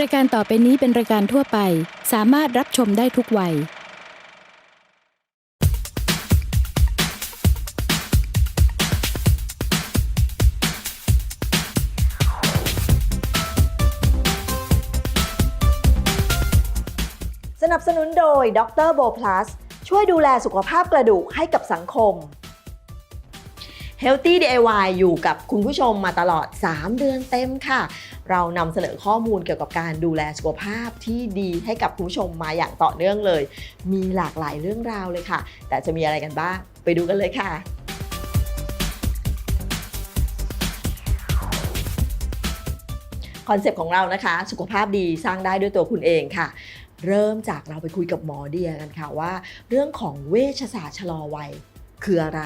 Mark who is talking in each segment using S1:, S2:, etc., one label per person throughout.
S1: รายการต่อไปนี้เป็นรายการทั่วไป สามารถรับชมได้ทุกวัย
S2: สนับสนุนโดยดรโบ plus ช่วยดูแลสุขภาพกระดูกให้กับสังคม Healthy DIY อยู่กับคุณผู้ชมมาตลอด 3 เดือนเต็มค่ะ เรานำเสนอข้อมูลเกี่ยวกับการดูแลสุขภาพที่ดีให้กับคุณผู้ชมมาอย่างต่อเนื่องเลย มีหลากหลายเรื่องราวเลยค่ะ แต่จะมีอะไรกันบ้าง ไปดูกันเลยค่ะคอนเซปต์ของเรานะคะ สุขภาพดีสร้างได้ด้วยตัวคุณเองค่ะ เริ่มจากเราไปคุยกับหมอเดียกันค่ะว่า เรื่องของเวชศาสตร์ชะลอวัย คืออะไร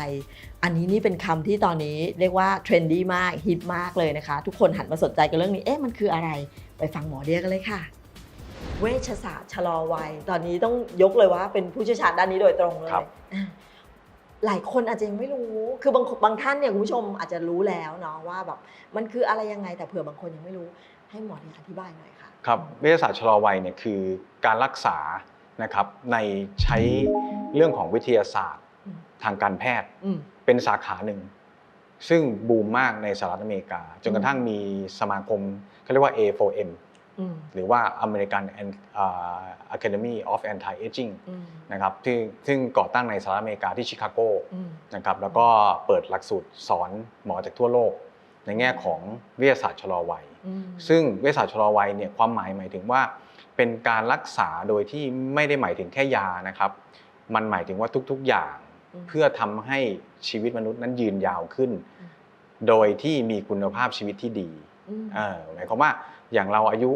S2: อันนี้นี่เป็นคำที่ตอนนี้เรียกว่าเทรนดี้มากฮิตมากเลยนะคะ ทุกคนหันมาสนใจกับเรื่องนี้ เอ๊ะมันคืออะไร ไปฟังหมอเดียกันเลยค่ะ เวชศาสตร์ชะลอวัย ตอนนี้ต้องยกเลยว่าเป็นผู้เชี่ยวชาญด้านนี้โดยตรงเลย
S3: ครับ
S2: อะหลายคนอาจจะยังไม่รู้ คือบางบางท่านเนี่ยคุณผู้ชมอาจจะรู้แล้วเนาะว่าแบบมันคืออะไรยังไงแต่เผื่อบางคนยังไม่รู้ ให้หมอเดียอธิบายหน่อยค่ะ
S3: ครับ เวชศาสตร์ชะลอวัยเนี่ยคือการรักษานะครับในใช้เรื่องของวิทยาศาสตร์
S2: อืม
S3: ทางการแพทย์
S2: อืม
S3: เป็นสาขาหนึ่ง ซึ่งบูมมากในสหรัฐอเมริกา จนกระทั่งมีสมาคมเขาเรียกว่า A4M
S2: อืม
S3: หรือว่า American Academy of Anti-Aging
S2: อืม
S3: นะครับที่ซึ่งก่อตั้งในสหรัฐอเมริกาที่ชิคาโก
S2: อืม
S3: นะครับแล้วก็เปิดหลักสูตรสอนหมอจากทั่วโลก ในแง่ของวิทยาศาสตร์ชะลอวัย
S2: อืม
S3: ซึ่งเวชศาสตร์ชะลอวัยเนี่ยความหมายหมายถึงว่า เป็นการรักษาโดยที่ไม่ได้หมายถึงแค่ยานะครับ มันหมายถึงว่าทุกๆอย่าง
S2: อืม
S3: เพื่อทำให้ชีวิตมนุษย์นั้นยืนยาวขึ้น
S2: อืม
S3: โดยที่มีคุณภาพชีวิตที่ดี
S2: อืม
S3: เออหมายความว่าอย่างเราอายุ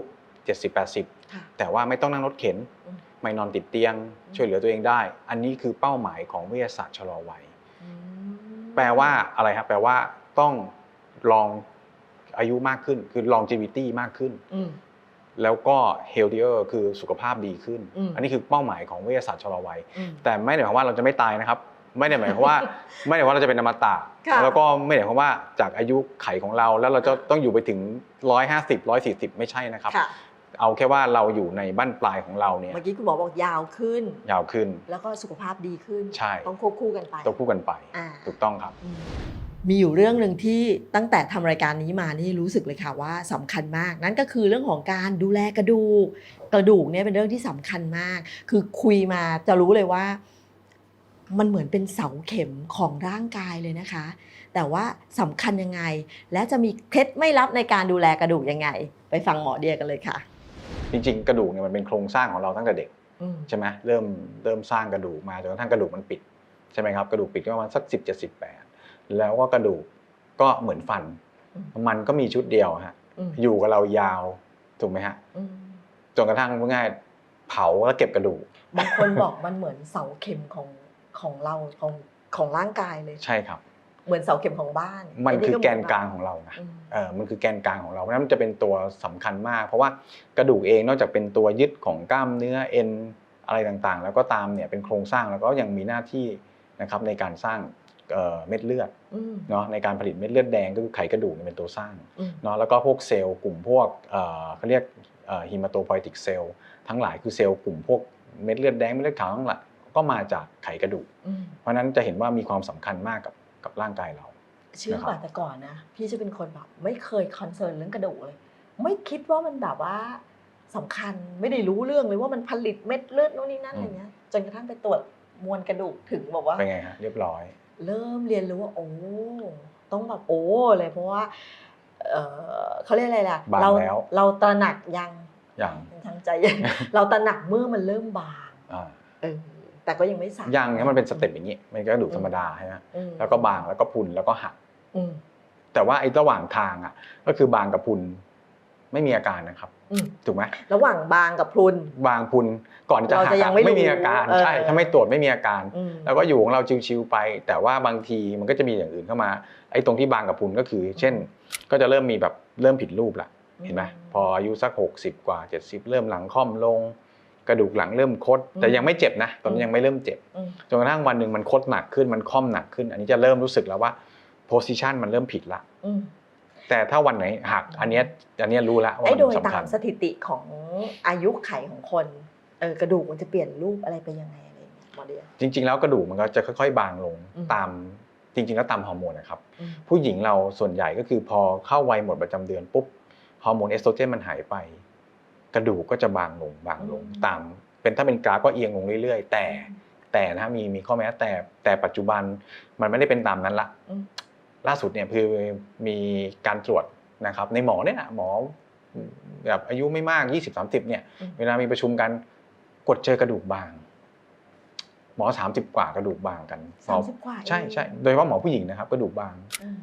S3: 70-80
S2: ค่ะ
S3: แต่ว่าไม่ต้องนั่งรถเข็น
S2: อืม
S3: ไม่นอนติดเตียง
S2: อืม
S3: ช่วยเหลือตัวเองได้ อันนี้คือเป้าหมายของวิทยาศาสตร์ชะลอวัย
S2: อืม
S3: แปลว่าอะไรครับแปลว่าต้องลองอายุมากขึ้น คือ longevity มากขึ้น
S2: อืม
S3: แล้วก็ healthier คือสุขภาพดีขึ้น
S2: อืม
S3: อันนี้คือเป้าหมายของวิทยาศาสตร์ชะลอวัย
S2: อืม
S3: แต่ไม่ได้หมายความว่าเราจะไม่ตายนะครับ ไม่ได้หมายความว่า ไม่ได้หมายความว่าเราจะเป็นอมตะ
S2: ค่ะ
S3: แล้วก็ไม่ได้หมายความว่าจากอายุไขของเราแล้วเราจะต้องอยู่ไปถึง 150 140 ไม่ใช่นะครับ
S2: ค่ะ
S3: เอาแค่ว่าเราอยู่ในบั้นปลายของเราเนี่ย
S2: เมื่อกี้คุณหมอบอกยาวขึ้น
S3: ยาวขึ้น
S2: แล้วก็สุขภาพดีขึ้น
S3: ใช่
S2: ต้องควบคู่กันไป
S3: ต้องคู่กันไป
S2: อ่า
S3: ถูกต้องครับ
S2: อืมมีอยู่เรื่องหนึ่งที่ตั้งแต่ทำรายการนี้มานี่รู้สึกเลยค่ะว่าสำคัญมาก นั่นก็คือเรื่องของการดูแลกระดูก กระดูกเนี่ยเป็นเรื่องที่สำคัญมาก คือคุยมาจะรู้เลยว่า มันเหมือนเป็นเสาเข็มของร่างกายเลยนะคะ แต่ว่าสำคัญยังไง และจะมีเคล็ดไม่ลับในการดูแลกระดูกยังไง ไปฟังหมอเดียกันเลยค่ะ
S3: จริงๆ กระดูกเนี่ยมันเป็นโครงสร้างของเราตั้งแต่เด็ก
S2: อืม
S3: ใช่ไหมเริ่มเริ่มสร้างกระดูกมาจนกระทั่งกระดูกมันปิดใช่ไหมครับกระดูกปิดก็ประมาณสักสิบเจ็ดสิบแปดแล้วก็กระดูกก็เหมือนฟัน มันก็มีชุดเดียวฮะ
S2: อืม
S3: อยู่กับเรายาวถูกไหมฮะ
S2: อืม
S3: จนกระทั่งพูดง่ายเผาแล้วเก็บกระดูก
S2: บางคนบอกมันเหมือนเสาเข็มของ ของเราของของร่างกายเลย
S3: ใช่ครับ
S2: เหมือนเสาเข็มของบ้าน
S3: มันคือแกนกลาง
S2: ไข
S3: องเรานะ
S2: อืม
S3: เออมันคือแกนกลางของเราเพราะฉะนั้นมันจะเป็นตัวสำคัญมาก เพราะว่ากระดูกเองนอกจากเป็นตัวยึดของกล้ามเนื้อเอ็นอะไรต่างๆ แล้วก็ตามเนี่ยเป็นโครงสร้างแล้วก็ยังมีหน้าที่นะครับในการสร้างเอ่อเม็ดเลือด
S2: อืม
S3: เนาะในการผลิตเม็ดเลือดแดงก็คือไขกระดูกเนี่ยเป็นตัวสร้าง
S2: อืม
S3: เนาะแล้วก็พวกเซลล์กลุ่มพวกเอ่อเขาเรียกฮิมาโตไพติกเซลล์ทั้งหลายคือเซลล์กลุ่มพวกเม็ดเลือดแดงเม็ดเลือดขาวทั้งหลาย ก็มาจากไขกระดูก
S2: อืม
S3: เพราะฉะนั้นจะเห็นว่ามีความสำคัญมากกับกับร่างกายเรา
S2: เชื่อ
S3: นะครับ
S2: ป่ะแต่ก่อนนะพี่จะเป็นคนแบบไม่เคยคอนเซิร์นเรื่องกระดูกเลย ไม่คิดว่ามันแบบว่าสำคัญไม่ได้รู้เรื่องเลยว่ามันผลิตเม็ดเลือดนู่นนี่นั่นอะไรเงี้ยจนกระทั่งไปตรวจมวลกระดูกถึงบอกว่า
S3: เป็นไงฮะเรียบร้อย
S2: เริ่มเรียนรู้ว่าโอ้ต้องแบบโอ้เลยเพราะว่าเออเขาเรียกอะไรล่ะ
S3: บาง
S2: เรา
S3: แล้ว
S2: เราตระหนักยัง
S3: อย่าง
S2: ทางใจยังเราตระหนักเมื่อมันเริ่มบาง
S3: อ่า
S2: เออ แต่ก็ยังไม่สาย
S3: ยังเนี่ยมันเป็นสเต็ปอย่างนี้มันก็กระดูกธรรมดาใช่ไหม
S2: อืม
S3: แล้วก็บางแล้วก็พุนแล้วก็หัก
S2: อืม
S3: แต่ว่าไอ้ระหว่างทางอะ ก็คือบางกับพุนไม่มีอาการนะครับ
S2: อืม
S3: ถูกไหม
S2: ระหว่างบางกับพรุน
S3: บางพุนก่อนจะ
S2: เรา
S3: หัก
S2: จะยั
S3: อะ
S2: งไม่รู้
S3: ไม่มีอาการ
S2: เออ
S3: ใช่ถ้าไม่ตรวจไม่มีอาการ
S2: อืม
S3: แล้วก็อยู่ของเราชิวๆไป แต่ว่าบางทีมันก็จะมีอย่างอื่นเข้ามา ไอ้ตรงที่บางกับพุนก็คือ เช่น ก็จะเริ่มมีแบบเริ่มผิดรูปละเห็นไหมพออายุสัก 60 กว่า 70 เริ่มหลังค่อมลง กระดูกหลังเริ่มคดแต่ยังไม่เจ็บนะตอนนี้ยังไม่เริ่มเจ็บ
S2: อืม
S3: จนกระทั่งวันหนึ่งมันคดหนักขึ้นมันค่อมหนักขึ้น อันนี้จะเริ่มรู้สึกแล้วว่า position มันเริ่มผิดละ
S2: อืม
S3: แต่ถ้าวันไหนหักอันเนี้ยอันเนี้ยรู้แล้วว่า
S2: ไอ้โดย
S3: มันสำ
S2: ตา
S3: คั
S2: ม
S3: ญ
S2: สถิติของอายุไขของคนเออกระดูกมันจะเปลี่ยนรูปอะไรไปยังไงอะไรอย่างเงี้ยหมอเดีย
S3: จริง ๆ แล้วกระดูกมันก็จะค่อย ๆ บางลง
S2: อืม
S3: ตามจริง ๆ แล้วตามฮอร์โมนนะครับ
S2: อืม
S3: ผู้หญิงเราส่วนใหญ่ก็คือพอเข้าวัยหมดประจำเดือนปุ๊บฮอร์โมนเอสโตรเจนมันหายไป กระดูกก็จะบางลงบางลงตาม เป็นถ้าเป็นกราฟก็เอียงลงเรื่อยๆ แต่แต่นะมีมีข้อแม้แต่แต่ปัจจุบันมันไม่ได้เป็นตามนั้นละ
S2: อืม
S3: ล่าสุดเนี่ยคือมีการตรวจนะครับ ในหมอเนี่ยนะหมอแบบอายุไม่มาก 20-30เนี่ย
S2: อืม
S3: เวลามีประชุมกันกดเจอกระดูกบาง หมอ 30 กว่ากระดูกบางกันหม
S2: สา
S3: อ
S2: มสิบกว่าเอง
S3: ใช่ใช่โดยเฉพาะหมอผู้หญิงนะครับ กระดูกบาง
S2: อืม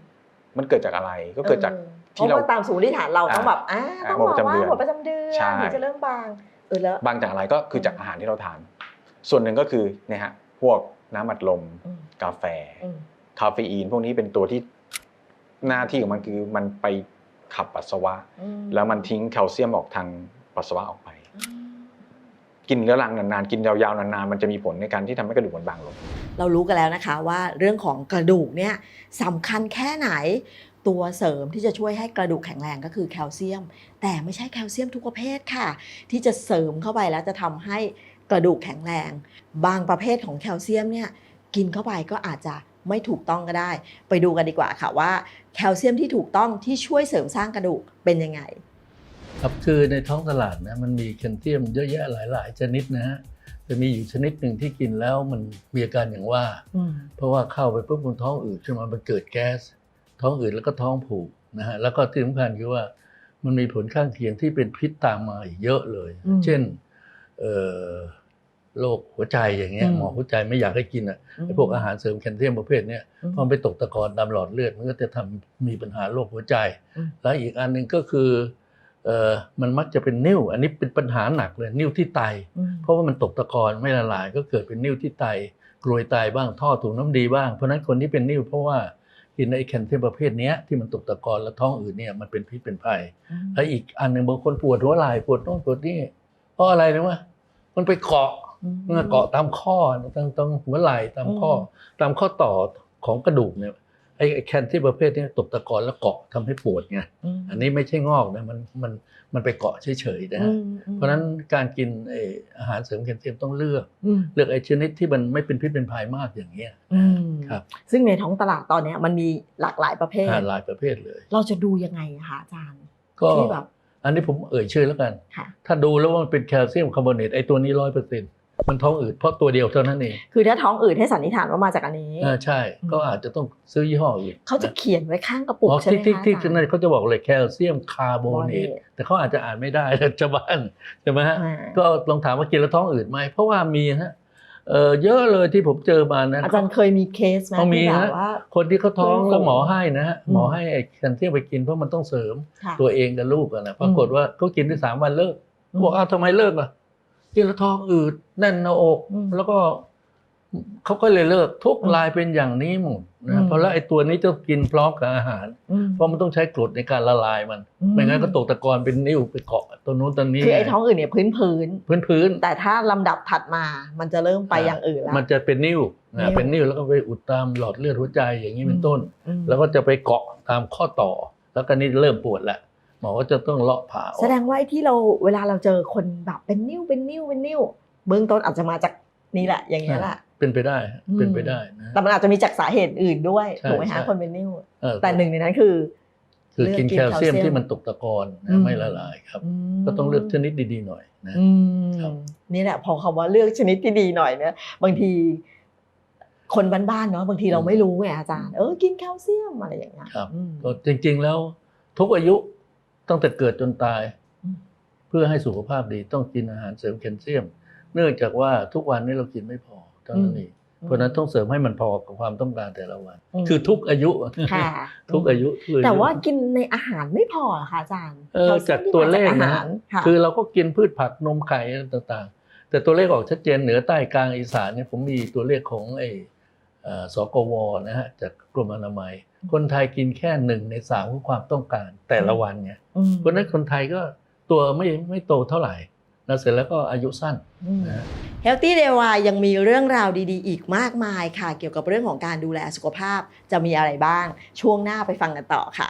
S3: มันเกิดจากอะไรก็เกิดจาก
S2: ออ
S3: ที่
S2: เพ
S3: เรา
S2: ราะว่าตามสมมติฐานเราต้องแบบอ่า
S3: อ่า
S2: ต้องบอก
S3: หมดประจำ
S2: ว่า
S3: เดือน
S2: หมดประจำเดือน
S3: ใช่
S2: ถึงจะเริ่มบางเออแล้ว
S3: บางจากอะไรก็คือจากอาหารที่เราทาน ส่วนหนึ่งก็คือเนี่ยฮะพวกน้ำอัดลม
S2: อืม
S3: กาแฟ
S2: อืม
S3: คาเฟอีน พวกนี้เป็นตัวที่หน้าที่ของมันคือมันไปขับปัสสาวะ
S2: อื
S3: แล้วมันทิ้งแคลเซียมออกทางปัสสาวะออกไป
S2: อืม
S3: กินเรื้อรังนานๆ กินยาวๆนานๆ มันจะมีผลในการที่ทำให้กระดูกมันบางลง
S2: เรารู้กันแล้วนะคะว่าเรื่องของกระดูกเนี่ยสำคัญแค่ไหนตัวเสริมที่จะช่วยให้กระดูกแข็งแรงก็คือแคลเซียม แต่ไม่ใช่แคลเซียมทุกประเภทค่ะ ที่จะเสริมเข้าไปแล้วจะทำให้กระดูกแข็งแรง บางประเภทของแคลเซียมเนี่ยกินเข้าไปก็อาจจะไม่ถูกต้องก็ได้ ไปดูกันดีกว่าค่ะว่าแคลเซียมที่ถูกต้องที่ช่วยเสริมสร้างกระดูกเป็นยังไง
S4: ครับคือในท้องตลาดนะมันมีแคลเซียมเยอะแยะหลาย ๆ ชนิดนะฮะจะมีอยู่ชนิดหนึ่งที่กินแล้วมันมีอาการอย่างว่า เพราะว่าเข้าไปปุ๊บมันท้องอืดขึ้นมามันเกิดแก๊ส ท้องอืดแล้วก็ท้องผูกนะฮะแล้วก็ที่สำคัญคือว่ามันมีผลข้างเคียงที่เป็นพิษตามมาอีกเยอะเลย
S2: อืม
S4: เช่นเอ่อโรคหัวใจอย่างเงี้ย
S2: อืม
S4: หมอหัวใจไม่อยากให้กินอะไอ้พวกอาหารเสริมแคลเซียมประเภทเนี้ย
S2: อืม
S4: พอมันไปตกตะกอนตามหลอดเลือดมันก็จะทำมีปัญหาโรคหัวใจ
S2: อืม
S4: แล้วอีกอันหนึ่งก็คือเอ่อมันมักจะเป็นนิ่ว อันนี้เป็นปัญหาหนักเลยนิ่วที่ไต
S2: อืม
S4: เพราะว่ามันตกตะกอนไม่ละลายก็เกิดเป็นนิ่วที่ไตกรวยไตบ้างท่อถุงน้ำดีบ้างเพราะฉะนั้นคนที่เป็นนิ่วเพราะว่า กินไอ้แคลเซียมประเภทเนี้ยที่มันตกตะกอนแล้วท้องอืดเนี่ยมันเป็นพิษเป็นภัยแล้วอีกอันหนึ่งบางคนปวดหัวไหล่ปวดโน่นปวดนี่เพราะอะไรรู้ไหมมันไปเกาะเมื่อเกาะตามข้อตรงตรงหัวไหล่ตามข้ออตามข้อต่อของกระดูกเนี่ย ไอ้ไอ้แคนที่ประเภทเนี้ตกตะกอนแล้วเกาะทำให้ปวดไง
S2: ม
S4: อันนี้ไม่ใช่งอกนะมันมันมันไปเกาะเฉยๆนะ
S2: อื
S4: ฮะ
S2: มอืม
S4: เพราะฉะนั้นการกินไอ้อาหารเสริมแคลเซียมต้องเลือก
S2: อืม
S4: เลือกไอ้ชนิดที่มันไม่เป็นพิษเป็นภัยมากอย่างเงี้ย
S2: อืม
S4: ครับ
S2: ซึ่งในท้องตลาดตอนเนี้ยมันมีหลากหลายประเภท
S4: อาหารหลายประเภทเลย
S2: เราจะดูยังไงอะคะอาจารย์
S4: ก็
S2: ที่แบบ
S4: อันนี้ผมเอ่ยชื่อแล้วกัน
S2: ค่ะ
S4: ถ้าดูแล้วว่ามันเป็นแคลเซียมคาร์บอเนตไอ้ตัวนี้ร้อยเปอร์เซ็นต์ มันท้องอืดเพราะตัวเดียวเท่านั้นเอง
S2: คือถ้าท้องอืดให้สันนิษฐานว่ามาจากอันนี้
S4: อ่าใช่ ก็อาจจะต้องซื้อยี่ห้ออื่น
S2: เขาจะ
S4: น
S2: เขียนไว้ข้างกระปุก
S4: อ๋อ
S2: ใช่ไหม
S4: ที่
S2: คะ
S4: ที่
S2: อา
S4: ที่
S2: จาร
S4: นั่
S2: ย์
S4: นเขาจะบอกเลยแคลเซียมคาร์โบเนต
S2: Carbonate
S4: แต่เขาอาจจะอ่านไม่ได้ชาวบ้านใช่ไหมฮะ
S2: อ่า
S4: ก็ลองถามว่ากินแล้วท้องอืดไหมเพราะว่ามีฮะเออเยอะเลยที่ผมเจอมานะ
S2: อาจารย์เคยมีเคสไหม
S4: เขามี
S2: ที่แบ
S4: ฮะ
S2: บว่า
S4: คนที่เขาท้อง
S2: เพื่อนฝูง
S4: แล้วหมอให้นะฮะ
S2: อืม
S4: หมอให้ไอ้แคลเซียมไปกินเพราะมันต้องเสริม
S2: ค่ะ
S4: ตัวเองกับลูกอะนะปรากฏว่าเขากินได้สามวันเลิก
S2: อืม
S4: บอกอ้าวทำไมเลิกล่ะ กินแล้วท้องอืดแน่นหน้าอก
S2: อืม
S4: แล้วก็เขาก็เลยเลิกทุก
S2: อืม
S4: รายเป็นอย่างนี้หมด
S2: อื
S4: นะ
S2: ม
S4: เพราะแล้วไอ้ตัวนี้ต้องกินพร้อมกับอาหาร
S2: อืม
S4: เพราะมันต้องใช้กรดในการละลายมัน ไม่งั้นก็ตกตะกอนเป็นนิ่วไปเกาะตัวนู้นตัวนี้
S2: คือไอ้ท้องอืดเนี่ยพื้นพื้น
S4: พื้นพื้น
S2: ๆแต่ถ้าลำดับถัดมามันจะเริ่มไปอย่างอื่นแล้ว
S4: มันจะเป็นนิ่ว
S2: นิ่
S4: นะ
S2: ว
S4: เป็นนิ่วแล้วก็ไปอุดตามหลอดเลือดหัวใจอย่างนี้เป็นต้น
S2: อืม
S4: แล้วก็จะไปเกาะตามข้อต่อ แล้วก็นี่เริ่มปวดแล้ว หมอก็จะต้องเลาะผ่าออก
S2: แสดงว่าไอ้ที่เราเวลาเราเจอคนแบบเป็นนิ้วเป็นนิ้วเป็นนิ้วเบื้องต้นอาจจะมาจากนี่แหละ อย่างเงี้ยแหละ
S4: เป็นไปได้ฮะ
S2: อืม
S4: เป็นไปได้นะ
S2: แต่มันอาจจะมีจากสาเหตุอื่นด้วย
S4: ใช่
S2: ถูกไหม
S4: ใช่
S2: ฮะคนเป็นนิ้ว
S4: เออ
S2: แต่หนึ่งในนั้นคือ
S4: คือกิน
S2: เลือกกิน
S4: แคลเซียม
S2: แคลเซียม
S4: ที่มันตกตะกอน
S2: อื
S4: นะ
S2: ม
S4: ไม่ละลายครับ
S2: ม
S4: ก็ต้องเลือกชนิดดีๆหน่อยนะ
S2: อืม
S4: ครับ
S2: นี่แหละ พอคำว่าเลือกชนิดที่ดีหน่อยเนี่ยบางที คนบ้านๆเนาะบางทีเราไม่รู้ไงอาจารย์ เออกินแคลเซียมอะไรอย่างเงี้ย
S4: ครับ
S2: อืม
S4: ก็จริงๆแล้วทุกอายุ ตั้งแต่เกิดจนตาย
S2: อืม
S4: เพื่อให้สุขภาพดีต้องกินอาหารเสริมแคลเซียม เนื่องจากว่าทุกวันนี้เรากินไม่พอเท่านั้นเองเพราะฉะนั้นต้องเสริมให้มันพอกับความต้องการแต่ละวัน
S2: ม
S4: คือทุกอายุ
S2: ค่ะ
S4: ทุกอายุทุกอายุ
S2: แต่ว่ากินในอาหารไม่พอเหรอคะอาจารย์
S4: เออ
S2: แคลซียม
S4: จาก
S2: ที่
S4: ตัว
S2: มา
S4: เลข
S2: อา
S4: นะ
S2: หารค่ะ
S4: คือเราก็กินพืชผักนมไข่อะไรต่างๆ แต่ตัวเลขออกชัดเจนเหนือใต้กลางอีสานเนี่ยผมมีตัวเลขของไอ้เอ่อสกวนะฮะจากกรมอนามัย คนไทยกินแค่หนึ่งในสามของความต้องการแต่ละวันไง
S2: อืม
S4: เพราะฉะนั้นคนไทยก็ตัวไม่ไม่โตเท่าไหร่แล้วเสร็จแล้วก็อายุสั้น
S2: อืม
S4: นะฮะ
S2: Healthy Day Y ยังมีเรื่องราวดีๆ อีกมากมายค่ะ เกี่ยวกับเรื่องของการดูแลสุขภาพจะมีอะไรบ้าง ช่วงหน้าไปฟังกันต่อค่ะ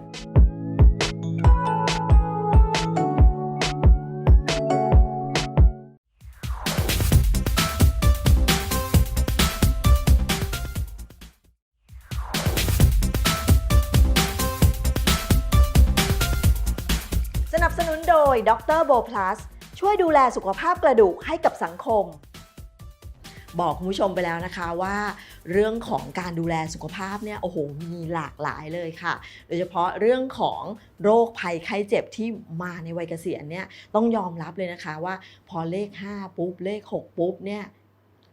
S2: ดรโบ plus ช่วยดูแลสุขภาพกระดูกให้กับสังคม บอกคุณผู้ชมไปแล้วนะคะว่า เรื่องของการดูแลสุขภาพเนี่ยโอ้โหมีหลากหลายเลยค่ะ โดยเฉพาะเรื่องของโรคภัยไข้เจ็บที่มาในวัยเกษียณเนี่ยต้องยอมรับเลยนะคะว่าพอเลข 5 ปุ๊บ เลข 6 ปุ๊บเนี่ย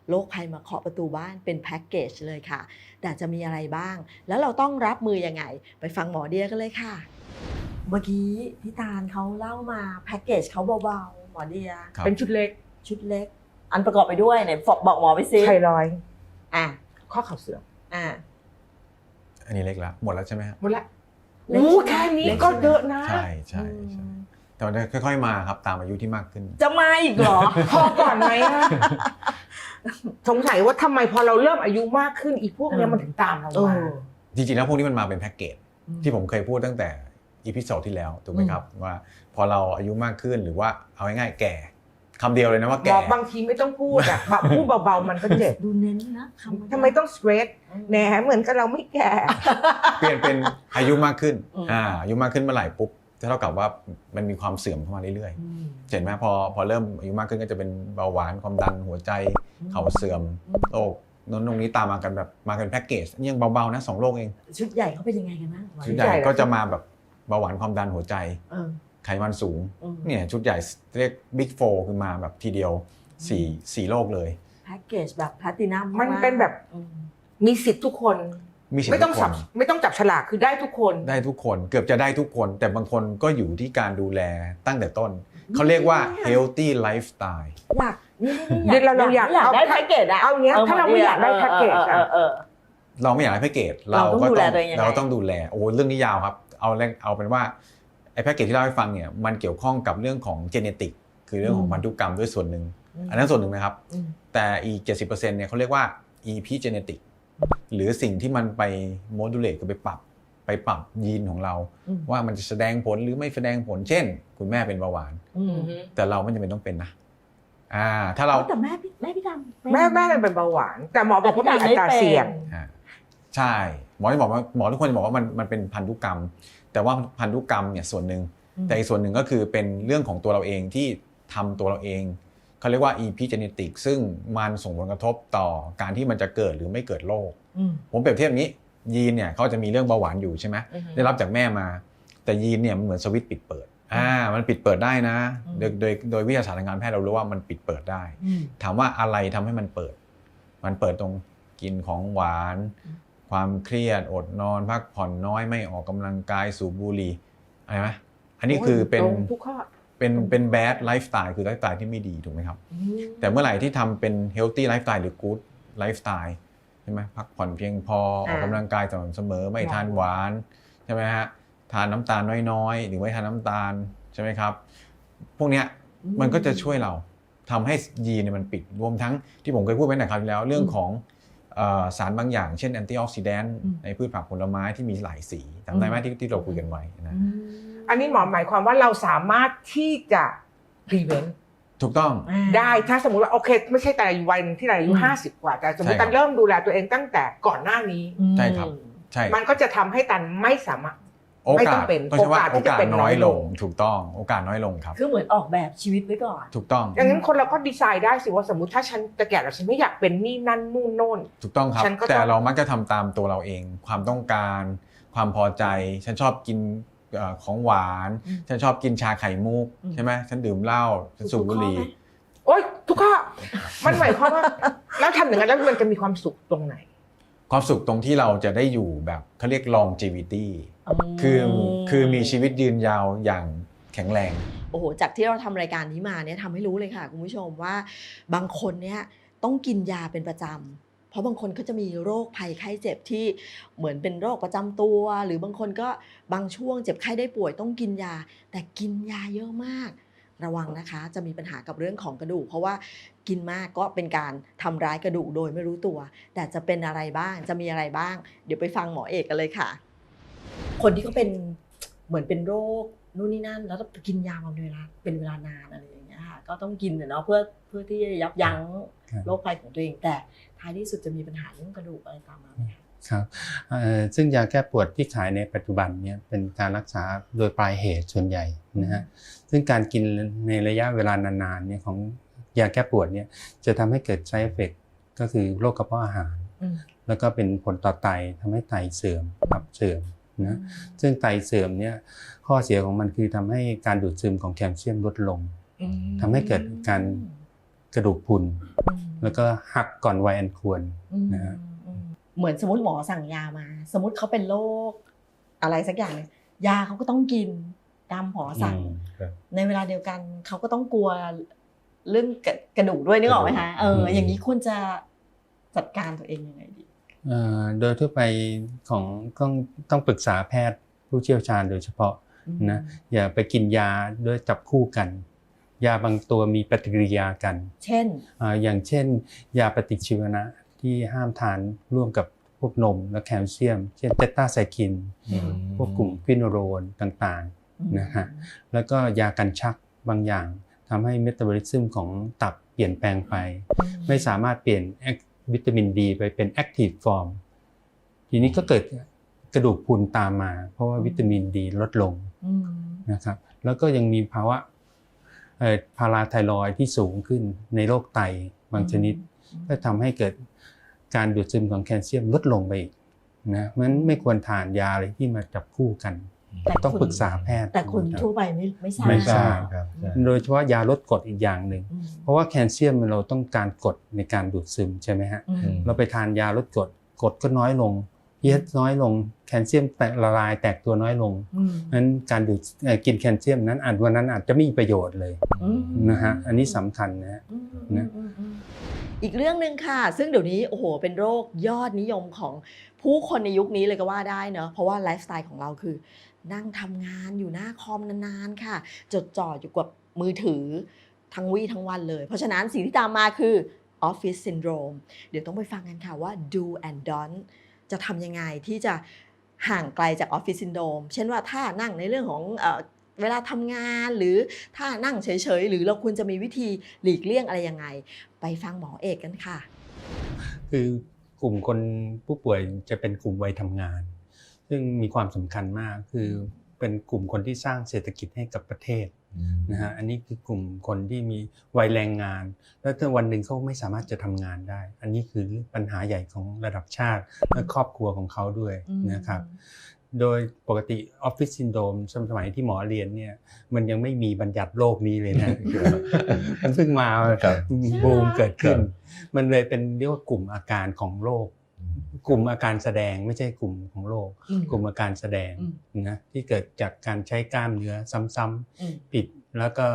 S2: โรคภัยมาเคาะประตูบ้านเป็นแพ็กเกจเลยค่ะ แต่จะมีอะไรบ้าง แล้วเราต้องรับมือยังไง ไปฟังหมอเดียกันเลยค่ะ เมื่อกี้พี่ตาลเขาเล่ามาแพ็กเกจเขาเบาๆหมอเดีย
S3: ครับ
S5: เป็นชุดเล็ก
S2: ชุดเล็ก อันประกอบไปด้วยไหนบอกบอกหมอไปซิ
S5: ไทรอยด์
S2: อะ
S5: ข้อเข่าเสื่อม
S2: อะ
S3: อันนี้เล็กแล้วหมดแล้วใช่ไหมครับ
S5: หมดละ
S2: เล็ก
S5: โอ้
S2: ใช่ไหม
S5: แค่นี้
S2: เล็ก
S5: ก็
S2: ใช่ไหม
S5: เยอะนะ
S3: ใช่ใช่ใช่แต่ว่าค่อยๆมาครับตามอายุที่มากขึ้น
S2: จะมาอีกเหรอ
S5: พอก่อนไหมอะสงสัยว่าทำไมพอเราเริ่มอายุมากขึ้นอีพวกเนี้ย
S2: เออ
S5: มันถึงตามเรา
S2: เอ
S5: มา
S2: อ
S3: จริงๆแล้วพวกนี้มันมาเป็นแพ็กเกจ
S2: อืม
S3: ที่ผมเคยพูดตั้งแต่ อีพิโซดที่แล้วถูกไหมครับว่าพอเราอายุมากขึ้นหรือว่าเอาง่ายๆแก่คำเดียวเลยนะว่า
S5: บ
S3: แก่
S5: อกบางทีไม่ต้องพูดอะแบบพูดเบาๆมันก็เจ็บ
S2: ดูเน้นนะคำ
S5: ทำไมต้องสเตรทแหนเหมือนกับเราไม่แก่
S3: เปลี่ยนเป็นอายุมากขึ้น
S2: อืม
S3: อ่าอายุมากขึ้นเมื่อไหร่ปุ๊บเท่ากับว่ามันมีความเสื่อมเข้ามาเรื่อย
S2: อืม
S3: ๆเห็นไหมพอพอเริ่มอายุมากขึ้นก็จะเป็นเบาหวานความดันหัวใจเข่าเสื่อม
S2: อืม
S3: โรคนั้นตรงนี้ตามมากันแบบมากันแพ็กเกจนี่ยังเบาๆนะสองโรคเอง
S2: ชุดใหญ่เขาเป็นยังไงกันบ้าง
S3: ชุดใหญ่ก็จะมาแบบ เบาหวานความดันหัวใจ
S2: เออ
S3: ไขมันสูง
S2: อืม
S3: เนี่ยชุดใหญ่เรียกบิ๊กโฟคือมาแบบทีเดียวสี่สี่โรคเลย
S2: แพ็กเกจแบบแพลตินัม
S5: มันเป็นแบบ
S2: อืม
S5: มีสิทธิ์ทุกคน
S3: มีสิท
S5: ไม่
S3: ธิ์
S5: ต้อง
S3: ทุกค
S5: สับ
S3: น
S5: ไม่ต้องจับฉลากคือได้ทุกคน
S3: ได้ทุกคนเกือบจะได้ทุกคน แต่บางคนก็อยู่ที่การดูแลตั้งแต่ต้น เขาเรียกว่า healthy lifestyle
S2: อยากนี่
S5: เดี๋ยวเราเราอยาก
S2: อยาก
S5: เอา
S2: ได้แพ็กเกจอะ
S5: เอาอย่างเงี้ยถ้าเราไม่อยากได้แพ็กเกจอะ
S2: ออเออเออ
S3: เราไม่อยากให้แพ็กเกจ
S2: เราต้องดูแลตัวเองยังไง
S3: เราต้องดูแลโอ้เรื่องนี้ยาวครับ เอาแรกเอาเป็นว่าไอ้แพ็กเกจที่เล่าให้ฟังเนี่ยมันเกี่ยวข้องกับเรื่องของเจเนติกคือเรื่องของพันธุกรรมด้วยส่วนหนึ่งอันนั้นส่วนหนึ่งนะครับ
S2: อืม
S3: แต่อีก70%เนี่ยเขาเรียกว่า epigenetic หรือสิ่งที่มันไป modulate คือไปปรับไปปรับยีนของเรา
S2: อืม
S3: ว่ามันจะแสดงผลหรือไม่แสดงผล เช่น คุณแม่เป็นเบาหวาน
S2: อืม
S3: แต่เราไม่จำเป็นต้องเป็นนะอ่า ถ้าเรา
S2: แต่แม่พี่แม่พี่ดำเป็น
S5: แม่แม่เป็นเบาหวาน แต่หมอบอกว่ามีอัตราเสี่ยง
S3: อ่า ใช่หมอจะบอกว่าหมอทุกคนจะบอกว่ามันมันเป็นพันธุกรรม แต่ว่าพันธุกรรมเนี่ยส่วนหนึ่งแต่อีกส่วนหนึ่งก็คือเป็นเรื่องของตัวเราเองที่ทำตัวเราเองเขาเรียกว่า epigenetic ซึ่งมันส่งผลกระทบต่อการที่มันจะเกิดหรือไม่เกิดโรค
S2: อืม
S3: ผมเปรียบเทียบอย่างนี้ยีนเนี่ยเขาจะมีเรื่องเบาหวานอยู่ใช่ไหม
S2: อือฮึ
S3: ได้รับจากแม่มา แต่ยีนเนี่ยมันเหมือนสวิตช์ปิดเปิดอ่ามันปิดเปิดได้นะ
S2: อืม
S3: โดยโดยโดยวิทยาศาสตร์ทางการแพทย์เรารู้ว่ามันปิดเปิดได้
S2: อืม
S3: ถามว่าอะไรทำให้มันเปิด มันเปิดตรงกินของหวาน
S2: อืม
S3: ความเครียดอดนอน พักผ่อนน้อยไม่ออกกำลังกายสูบบุหรี่อะไรไหมอันนี้คือเป็น
S5: ตรงทุกข้อ
S3: เป็นเป็น bad lifestyle คือไลฟ์สไตล์ที่ไม่ดีถูกไหมครับ
S2: อืม
S3: แต่เมื่อไหร่ที่ทำเป็น healthy lifestyle หรือ good lifestyle ใช่ไหมพักผ่อนเพียงพอออกกำลังกายสม่ำเสมอไม่ทานหวานใช่ไหมฮะทานน้ำตาลน้อยๆ หรือไม่ทานน้ำตาลใช่ไหมครับ พวกเนี้ยมันก็จะช่วยเราทำให้ยีนเนี่ยมันปิดรวมทั้งที่ผมเคยพูดไปในคราวที่แล้วเรื่องของเอ่อ สารบางอย่างเช่นแอนตี้ออกซิแดนต์
S2: อืม
S3: ในพืชผักผลไม้ที่มีหลายสีจำได้ไหมที่ที่เราคุยกันไว้นะ
S2: อืม
S5: อันนี้หมอหมายความว่าเราสามารถที่จะ prevent
S3: ถูกต้อง
S5: ได้ถ้าสมมติว่าโอเค ไม่ใช่แต่วัยที่เราอายุ
S2: อืม
S5: ห้าสิบกว่า แต่สมมติ
S3: ใช่ครั
S5: ตั
S3: บ
S5: นเริ่มดูแลตัวเองตั้งแต่ก่อนหน้านี้
S3: ใช่ครับใช่
S5: มันก็จะทำให้ตันไม่สามารถ
S3: โอ
S5: ไม่
S3: กา
S5: ต้อ
S3: ส
S5: งเป็น
S3: ต้องใช้ว่า
S5: โอกาส
S3: โอ
S5: ที่จะ
S3: กาส
S5: เป็นน้
S3: น้
S5: อ
S3: อยย
S5: ล
S3: ล
S5: ง
S3: งถูกต้องโอกาสน้อยลงครับ
S2: คือเหมือนออกแบบชีวิตไว้ก่อน
S3: ถูกต้อง
S5: ดังนั้นคนเราก็ดีไซน์ได้สิว่าสมมติถ้าฉันจะแก่แล้วฉันไม่อยากเป็นนี่นั่นนู่นโน่น
S3: ถูกต้องครับ
S5: ฉันก็ต้อง
S3: แต่เรามักจะทำตามตัวเราเอง ความต้องการ ความพอใจ ฉันชอบกินเอ่อของหวาน
S2: อืม
S3: ฉันชอบกินชาไข่มุก
S2: อืม
S3: ใช่ไหมฉันดื่มเหล้าฉันสูบบุหรี่
S2: ถูกข้อไหม
S5: โอ๊ยทุกข้อมันหมายความว่าแล้วทำอย่างนั้นแล้วมันจะมีความสุขตรงไหน
S3: ความสุขตรงที่เราจะได้อยู่แบบเขาเรียก longevity คือคือมีชีวิตยืนยาวอย่างแข็งแรง
S2: โอ้โห จากที่เราทำรายการนี้มาเนี่ยทำให้รู้เลยค่ะคุณผู้ชมว่าบางคนเนี่ยต้องกินยาเป็นประจำเพราะบางคนเขาจะมีโรคภัยไข้เจ็บที่เหมือนเป็นโรคประจำตัว หรือบางคนก็บางช่วงเจ็บไข้ได้ป่วยต้องกินยา แต่กินยาเยอะมาก ระวังนะคะ จะมีปัญหากับเรื่องของกระดูก เพราะว่ากินมากก็เป็นการทำร้ายกระดูกโดยไม่รู้ตัว แต่จะเป็นอะไรบ้างจะมีอะไรบ้าง เดี๋ยวไปฟังหมอเอกกันเลยค่ะ คนที่เขาเป็นเหมือนเป็นโรคนู่นนี่นั่น แล้วต้องกินยามาเป็นเวลาเป็นเวลานานอะไรอย่างเงี้ยค่ะก็ต้องกินอะเนาะเพื่อเพื่อที่จะยับยั้ง
S6: ครับ
S2: โรคภัยของตัวเอง แต่ท้ายที่สุดจะมีปัญหาเรื่องกระดูกอะไรตามมาไหมคะ
S6: ครับเอ่อซึ่งยาแก้ปวดที่ขายในปัจจุบันเนี่ยเป็นการรักษาโดยปลายเหตุส่วนใหญ่นะฮะซึ่งการกินในระยะเวลานานๆเนี่ยของยาแก้ปวดเนี่ยจะทำให้เกิด side effect ก็คือโรคกระเพาะอาหาร
S2: อืม
S6: แล้วก็เป็นผลต่อไตทำให้ไตเสื่อมตับเสื่อม นะซึ่งไตเสื่อมเนี่ยข้อเสียของมันคือทำให้การดูดซึมของแคลเซียมลดลง
S2: อืม
S6: ทำให้เกิดการกระดูกพรุน
S2: อืม
S6: แล้วก็หักก่อนวัยอันควร
S2: อืม
S6: นะฮะ
S2: อืมเหมือนสมมติหมอสั่งยามา สมมติเขาเป็นโรคอะไรสักอย่างเนี่ยยาเขาก็ต้องกินตามหมอสั่ง
S6: อืม
S2: ในเวลาเดียวกันเขาก็ต้องกลัวเรื่องกระกระดูกด้วยนึกออกไหมคะเออ
S6: อืม
S2: อย่างนี้ควรจะจัดการตัวเองยังไงดี
S6: เอ่อ โดยทั่วไปของต้องต้องปรึกษาแพทย์ผู้เชี่ยวชาญโดยเฉพาะนะอย่าไปกินยาด้วยจับคู่กัน ยาบางตัวมีปฏิกิริยากัน
S2: เช่น
S6: อ่าอย่างเช่น ยาปฏิชีวนะที่ห้ามทานร่วมกับพวกนมและแคลเซียม เช่นเตต้าไซคิน พวกกลุ่มฟิโนโรนต่างๆนะฮะแล้วก็ยากันชักบางอย่างทำให้เมตาบอลิซึมของตับเปลี่ยนแปลงไป ไม่สามารถเปลี่ยนแอค วิตามินดีไปเป็นแอคทีฟฟอร์มทีนี้ก็เกิดกระดูกพรุนตามมา เพราะว่าวิตามินดีลดลง
S2: อืม
S6: นะครับ แล้วก็ยังมีภาวะเอ่อพาราไทรอยด์ที่สูงขึ้นในโรคไตบางชนิด ก็ทำให้เกิดการดูดซึมของแคลเซียมลดลงไปอีกนะเพราะฉะนั้นไม่ควรทานยาอะไรที่มาจับคู่กัน
S2: แต่
S6: ต้อง
S2: คน
S6: ปรึกษาแพทย์
S2: แต่คน
S6: รับ
S2: ทั่วไปไม่ไม่ทราบ
S6: ไม่ทราบ
S7: ครับใช่
S6: โดยเฉพาะยาลดกรดอีกอย่างหนึ่ง
S2: อืม
S6: เพราะว่าแคลเซียมเราต้องการกรดในการดูดซึมใช่ไหมฮะ
S2: อืม
S6: เราไปทานยาลดกรดกรดก็น้อยลงพีเอน้อยลงแคลเซียมแตกละลายแตกตัวน้อยลง
S2: อืม
S6: นั้นการดูดเอ่อกินแคลเซียมนั้นอาจวันนั้นอาจจะไม่มีประโยชน์เลย
S2: อืม
S6: นะฮะอันนี้สำคัญนะฮะ
S2: อืม
S6: นะ
S2: อืมอืมอีกเรื่องหนึ่งค่ะ ซึ่งเดี๋ยวนี้โอ้โหเป็นโรคยอดนิยมของผู้คนในยุคนี้เลยก็ว่าได้เนอะเพราะว่าไลฟ์สไตล์ของเราคือ นั่งทำงานอยู่หน้าคอมนานๆค่ะ จดจ่ออยู่กับมือถือทั้งวี่ทั้งวันเลย เพราะฉะนั้นสิ่งที่ตามมาคือ Office Syndrome เดี๋ยวต้องไปฟังกันค่ะว่า do and don't จะทำยังไงที่จะห่างไกลจาก Office Syndrome เช่นว่าถ้านั่งในเรื่องของเอเวลาทำงานหรือถ้านั่งเฉยๆ หรือเราควรจะมีวิธีหลีกเลี่ยงอะไรยังไง ไปฟังหมอเอกกันค่ะ
S6: คือกลุ่มคนผู้ป่วยจะเป็นกลุ่มวัยทำงาน ซึ่งมีความสำคัญมากคือเป็นกลุ่มคนที่สร้างเศรษฐกิจให้กับประเทศนะฮะอันนี้คือกลุ่มคนที่มีวัยแรงงาน แล้วถ้าวันหนึ่งเขาไม่สามารถจะทำงานได้ อันนี้คือปัญหาใหญ่ของระดับชาติและครอบครัวของเขาด้วยนะครับโดยปกติออฟฟิศซินโดรมสมัยที่หมอเรียนเนี่ยมันยังไม่มีบัญญัติโรคนี้เลยนะมันเพิ่งมา
S7: ครับ
S6: บูมเกิดขึ้น มันเลยเป็นเรียกว่ากลุ่มอาการของโรค กลุ่มอาการแสดงไม่ใช่กลุ่มของโรค
S2: อืม
S6: กลุ่มอาการแสดง
S2: อืม
S6: นะที่เกิดจากการใช้กล้ามเนื้อซ้ำ
S2: อืม
S6: ๆผิดแล้วก็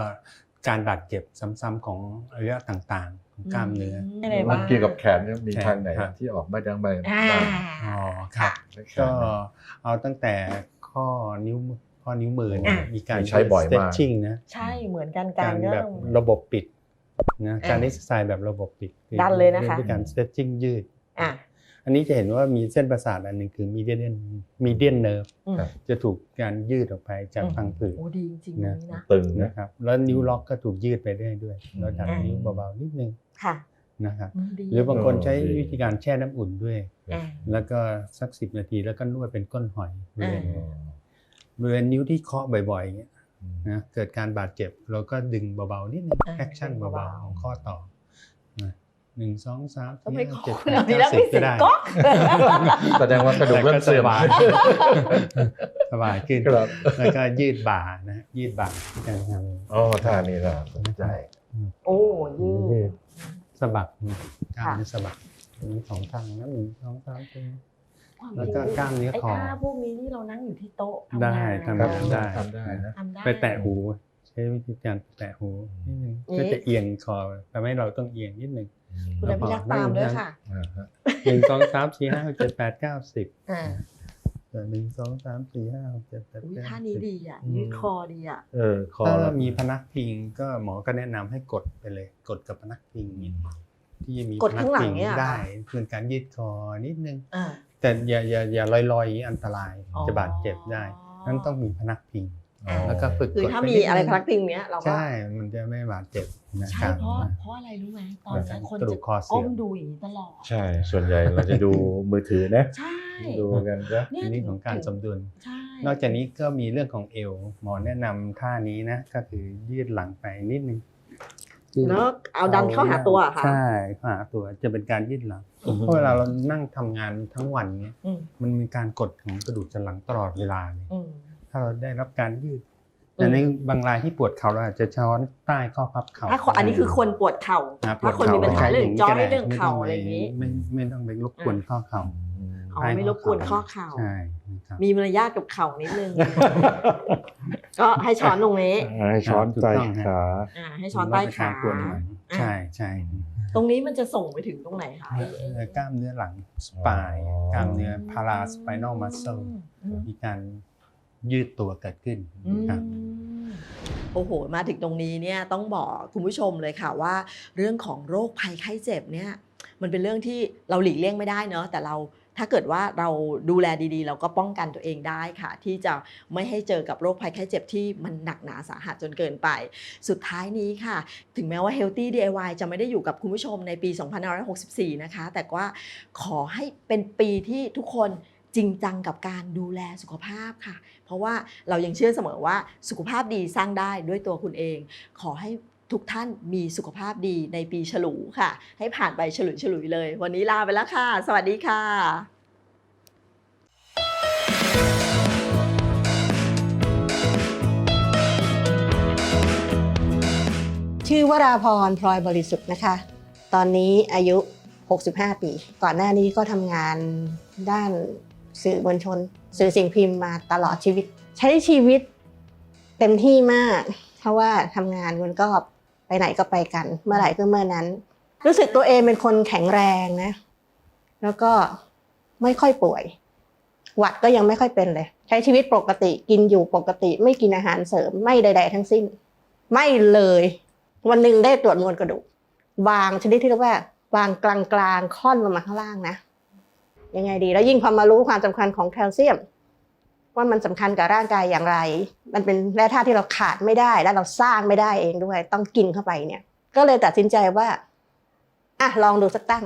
S6: การบาดเจ็บซ้ำๆของอวัยวะต่างๆของกล้ามเนื้ออ
S2: ยังไง
S7: มั
S2: บ้านง
S7: เกี่ยวกับแขนเนี่ยมีทางไหน
S6: ครับ
S7: ที่ออกมาดังไป
S2: อ่า
S7: บ้าง
S6: อ๋อครับ
S7: ในแขน
S6: ก็
S7: เนี่ย
S6: เอาตั้งแต่ข้อนิ้วข้อนิ้วมือเนี่ย
S2: อะ
S6: มีการ
S7: ใช้บ่อยมาก
S6: stretching นะ
S2: ใช่เหมือนกันการ
S6: การ
S2: ก็
S6: แบบระบบปิดนะ
S2: อะ
S6: การเอ็กซ์ไซส์แบบระบบปิดคือ
S2: ดันเลยนะคะ
S6: ด้วยการ stretching ยืด
S2: อะ
S6: อันนี้จะเห็นว่ามีเส้นประสาทอันหนึ่งคือ median median nerve
S2: อืม
S6: จะถูกการยืดออกไปจาก
S2: อืม
S6: พังผืด
S2: โอ้ดีจริงๆ
S6: นะ
S2: นี่นะ
S7: ตึงนะ
S6: นะครับแล้วนิ้วล็อกก็ถูกยืดไปได้ด้วย
S7: อืม
S6: แล้วดัน
S2: อ่า
S6: นิ้วเบาๆนิดนึง
S2: ค่ะ
S6: นะครับ
S2: อืมดี
S6: หรือบางคนใช้
S7: ดี
S6: วิธีการแช่น้ำอุ่นด้วย
S2: อ่า
S6: แล้วก็สักสิบนาทีแล้วก็นวดเป็นก้นหอยบริเวณ
S2: อ่า
S6: บริเวณนิ้วที่เคาะบ่อยๆอย่างเงี้ยนะเกิดการบาดเจ็บเราก็ดึงเบาๆนิดนึง
S2: อ่า
S6: แอคชั่น
S2: ดึง
S6: เบา
S2: เบา
S6: ๆ
S2: ๆ
S6: ของข้อต่อนะ หนึ่งสองสาม
S2: ทำไม
S6: สี่
S2: ขอ
S6: ห้า
S2: ข
S6: เจ็ดแป
S2: นาด
S6: ด
S2: นี้แล้ว
S6: เก้าสิบก็ได้
S2: มีเสียงก๊อก
S7: แสดงว่ากระดูกเริ่มเสื่อม
S6: แต่ก็สบายสบายขึ้น
S7: ครับ
S6: แล้วก็ยืดบ่านะยืดบ่าการท
S7: อ๋อท่านี้นะสนใจ
S2: โอ้ยืดำ
S6: สะบักกล้าม
S2: ค่ะ
S6: เนื้อสะบักมีสองทางนะหนึ่งสองสามสี่แล้วก็กล้ามเนื้อ
S2: ไอ้
S6: คอ
S2: ท่าพวกนี้นี่เรานั่งอยู่ที่โต๊ะทำ
S6: ได้
S2: งาน
S6: ทำ
S7: ครับ
S6: งานได้
S7: ทำได้นะ
S2: ทำได้
S6: ไปแตะหูใช้วิธีการแตะหูนิดนึง
S2: นี่
S6: ก็จะเอียงคอทำให้เราต้องเอียงนิดนึง
S2: คุณอภิรักษ์ตามด้วยค่ะ
S7: อ่าฮะ
S6: หนึ่งสองสามสี่ห้าหกเจ็ดแปดเก้าสิบ
S2: อ่า
S6: หนึ่งสองสามสี่ห้าหกเจ็ดแปด
S2: อุ้ย
S6: เก้า
S2: ท่า
S6: สิ
S2: นี้
S6: บ
S2: ดีอะยืดคอดีอะ
S7: เออคอ
S6: ถ้า
S7: เรา
S6: มีพนักพิงก็หมอก็แนะนำให้กดไปเลย กดกับพนักพิงเนี่ยที่มี
S2: กดข้างหลัง
S6: พกพิ
S2: เนี่ยเหรอ
S6: ได้เพื่อการยืดคอนิดนึง
S2: อ่า
S6: แต่อย่าอย่าอย่าลอยๆอย่างนี้อันตราย
S2: อ๋อ
S6: จะบาดเจ็บได้นั้นต้องมีพนักพิง
S2: อ่า
S6: แล้วก็ฝึก
S2: คือก
S6: ด
S2: ถ้า
S6: ป
S2: มี
S6: นิดนึง
S2: อะไรพลักพิงเนี้ยเราก็
S6: ใช่มันจะไม่บาดเจ็บนะค
S2: ใช่
S6: รับ
S2: เพราะเพราะอะไรรู้ไหมตอนนี้คน
S6: กระดู
S2: จะ
S6: กคอเสื่
S2: ก้
S6: อ
S2: ม
S6: ม
S2: ดูอย่างนี้ตลอด
S7: ใช่ ส่วนใหญ่เราจะดูมือถือนะ
S2: ใช่
S7: ดูกันซะ
S2: เนี่ย
S6: อันนี้ของการสมดุล
S2: ใช่
S6: นอกจากนี้ก็มีเรื่องของเอวหมอแนะนำท่านี้นะก็คือยืดหลังไปนิดนึง
S2: แล้วเอาดันเข้าหาตัวเหรอค่ะ
S6: ใช่เข้าหาตัวจะเป็นการยืดหลังเพราะเวลาเรานั่งทำงานทั้งวันเนี้ย
S2: อืม
S6: มันมีการกดของกระดูกสันหลังตลอดเวลาเลย
S2: อืม
S6: ถ้าเราได้รับการยืด
S2: อืม
S6: แต่ในบางรายที่ปวดเข่าเราอาจจะช้อนใต้ข้อพับเข่า
S2: ถ้าคนอันนี้คือคนปวดเข่าะถ้าคนมีปัญหาเรื่อง
S6: ปวด
S2: จ้อ
S6: ข่
S2: ยเรื่องเข่าอะไรอย่าง
S6: นี้
S2: นี้
S6: ไม่ไม่ต้องไปรบกวนข้อเข่า
S2: อ๋อไม่รบกวนข้อเข่า
S6: ใช่นะครับ
S2: มีมารยาทกับเข่านิดนึงก็ให้ช้อนตรงนี้
S7: ให้ช้อนใต้ขา
S2: อ่าให้ช้อนใต้ขา
S6: ปวดหลังใช่ใช่
S2: ตรงนี้มันจะส่งไปถึงตรงไหนคะ
S6: เอ่อกล้ามเนื้อหลังสปายกล้ามเนื้อพาราสไปนอลมัสเซล
S2: อืม
S6: มีการ ยืดตัวเกิดขึ้น
S2: อืม
S6: ครับ
S2: โอ้โห มาถึงตรงนี้เนี่ยต้องบอกคุณผู้ชมเลยค่ะว่า เรื่องของโรคภัยไข้เจ็บเนี่ยมันเป็นเรื่องที่เราหลีกเลี่ยงไม่ได้เนอะแต่เราถ้าเกิดว่าเราดูแลดีๆ เราก็ป้องกันตัวเองได้ค่ะ ที่จะไม่ให้เจอกับโรคภัยไข้เจ็บที่มันหนักหนาสาหัสจนเกินไป สุดท้ายนี้ค่ะ ถึงแม้ว่า Healthy DIY จะไม่ได้อยู่กับคุณผู้ชมในปี 2564 นะคะ แต่ว่าขอให้เป็นปีที่ทุกคนจริงจังกับการดูแลสุขภาพค่ะเพ ราะว่าเรายังเชื่อเสมอว่าสุขภาพดีสร้างได้ด้วยตัวคุณเอง ขอให้ทุกท่านมีสุขภาพดีในปีฉลูค่ะ ให้ผ่านไปฉลุยฉลุยเลย วันนี้ลาไปแล้วค่ะ สวัสดีค่ะ
S8: ชื่อวราพรพลอยบริสุทธิ์นะคะ ตอนนี้อายุ 65 ปี ก่อนหน้านี้ก็ทำงานด้าน สื่อมวลชน สื่อสิ่งพิมพ์มาตลอดชีวิต ใช้ชีวิตเต็มที่มาก เพราะว่าทำงานมันก็ไปไหนก็ไปกัน เมื่อไหร่ก็เมื่อนั้น รู้สึกตัวเองเป็นคนแข็งแรงนะ แล้วก็ไม่ค่อยป่วย หวัดก็ยังไม่ค่อยเป็นเลย ใช้ชีวิตปกติกินอยู่ปกติ ไม่กินอาหารเสริมไม่ใด ๆ ทั้งสิ้น ไม่เลย วันหนึ่งได้ตรวจมวลกระดูกบางชนิดที่เรียกว่าบางกลางกลางๆค่อนลงมาข้างล่างนะ ยังไงดี แล้วยิ่งพอมารู้ความสำคัญของแคลเซียม ว่ามันสำคัญกับร่างกายอย่างไร มันเป็นแร่ธาตุที่เราขาดไม่ได้ และเราสร้างไม่ได้เองด้วย ต้องกินเข้าไปเนี่ย ก็เลยตัดสินใจว่าอะลองดูสักตั้ง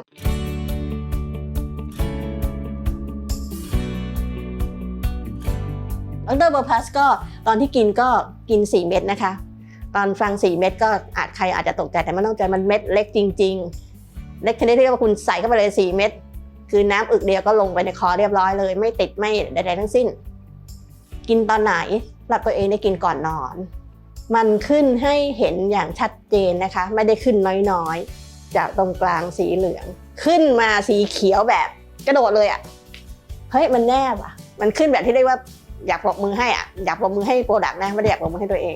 S8: ดรเบอร์พัสก็ตอนที่กินก็กิน 4 เม็ดนะคะ ตอนฟัง 4 เม็ดก็อาจใครอาจจะตกใจแต่ไม่ต้องใจมันเม็ดเล็กจริง ๆ เล็กชนิดที่เรียกว่าคุณใส่เข้าไปเลย 4 เม็ด คือน้ำอึกเดียวก็ลงไปในคอเรียบร้อยเลย ไม่ติดไม่ใดๆทั้งสิ้น กินตอนไหนหลับตัวเองได้กินก่อนนอน มันขึ้นให้เห็นอย่างชัดเจนนะคะ ไม่ได้ขึ้นน้อยๆ จากตรงกลางสีเหลือง ขึ้นมาสีเขียวแบบกระโดดเลยอะ่ะเฮ้ยมันแน่ว่ะ มันขึ้นแบบที่เรียกว่าอยากปรบมือให้อะอยากปรบมือให้โปรดักต์นะไม่ได้อยากปรบมือให้ตัวเอง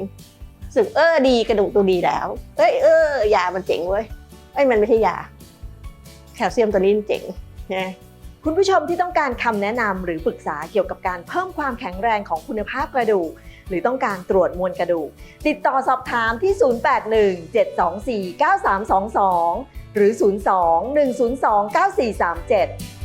S8: สึกเออดีกระดูกตัวดีแล้ว เอ้ยเออยามันเจ๋งเว้ยเอ้ยมันไม่ใช่ยาแคลเซียมตัวนี้เจ๋ง
S2: คุณผู้ชมที่ต้องการคำแนะนำหรือปรึกษาเกี่ยวกับการเพิ่มความแข็งแรงของคุณภาพกระดูก หรือต้องการตรวจมวลกระดูก ติดต่อสอบถามที่ 081 724 9322 หรือ 02 102 9437